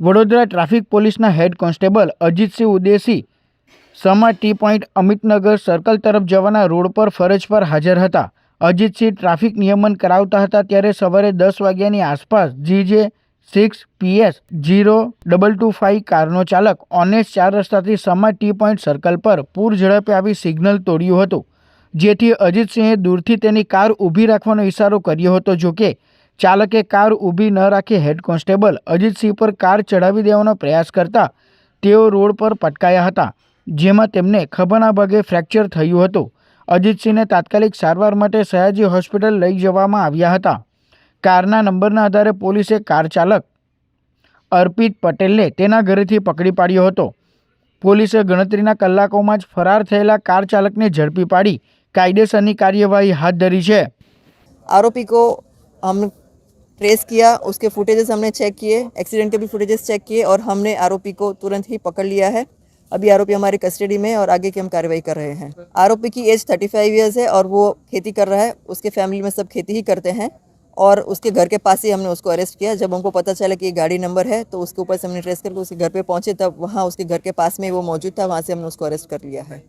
Vadodara traffic પોલીસના head constable Ajitsinh Udesi Sama T point Amitnagar circle તરફ જવાના road પર ફરજ પર હાજર હતા. અજીતસિંહ ટ્રાફિક નિયમન કરાવતા હતા ત્યારે સવારે દસ વાગ્યાની આસપાસ GJ six PS zero double two five કારનો ચાલક ઓનેસ ચાર રસ્તાથી સમા ટી પોઈન્ટ સર્કલ પર પૂર ઝડપે આવી સિગ્નલ તોડ્યું હતું. જેથી અજીતસિંહે દૂરથી તેની કાર ઊભી રાખવાનો ઇશારો કર્યો હતો. જોકે ચાલકે કાર ઊભી ન રાખી હેડ કોન્સ્ટેબલ અજીતસિંહ પર કાર ચડાવી દેવાનો પ્રયાસ કરતા તેઓ રોડ પર પટકાયા હતા, જેમાં તેમને ખભાના ભાગે ફ્રેક્ચર થયું હતું. અજીતસિંહને તાત્કાલિક સારવાર માટે સયાજી હોસ્પિટલ લઈ જવામાં આવ્યા હતા. કારના નંબરના આધારે પોલીસે કાર ચાલક અર્પિત પટેલને તેના ઘરેથી પકડી પાડ્યો હતો. પોલીસે ગણતરીના કલાકોમાં જ ફરાર થયેલા કાર ચાલકને ઝડપી પાડી કાયદેસરની કાર્યવાહી હાથ ધરી છે. આરોપીકો ट्रेस किया, उसके फुटेजेस हमने चेक किए एक्सीडेंट के भी फुटेजेस चेक किए और हमने आरोपी को तुरंत ही पकड़ लिया है। अभी आरोपी हमारे कस्टडी में और आगे की हम कार्रवाई कर रहे हैं। आरोपी की एज थर्टी फाइव ईयर्स है और वो खेती कर रहा है, उसके फैमिली में सब खेती ही करते हैं और उसके घर के पास ही हमने उसको अरेस्ट किया। जब हमको पता चला कि गाड़ी नंबर है तो उसके ऊपर से हमने ट्रेस करके उसके घर पे पहुँचे, तब वहाँ उसके घर के पास में वो मौजूद था, वहाँ से हमने उसको अरेस्ट कर लिया है।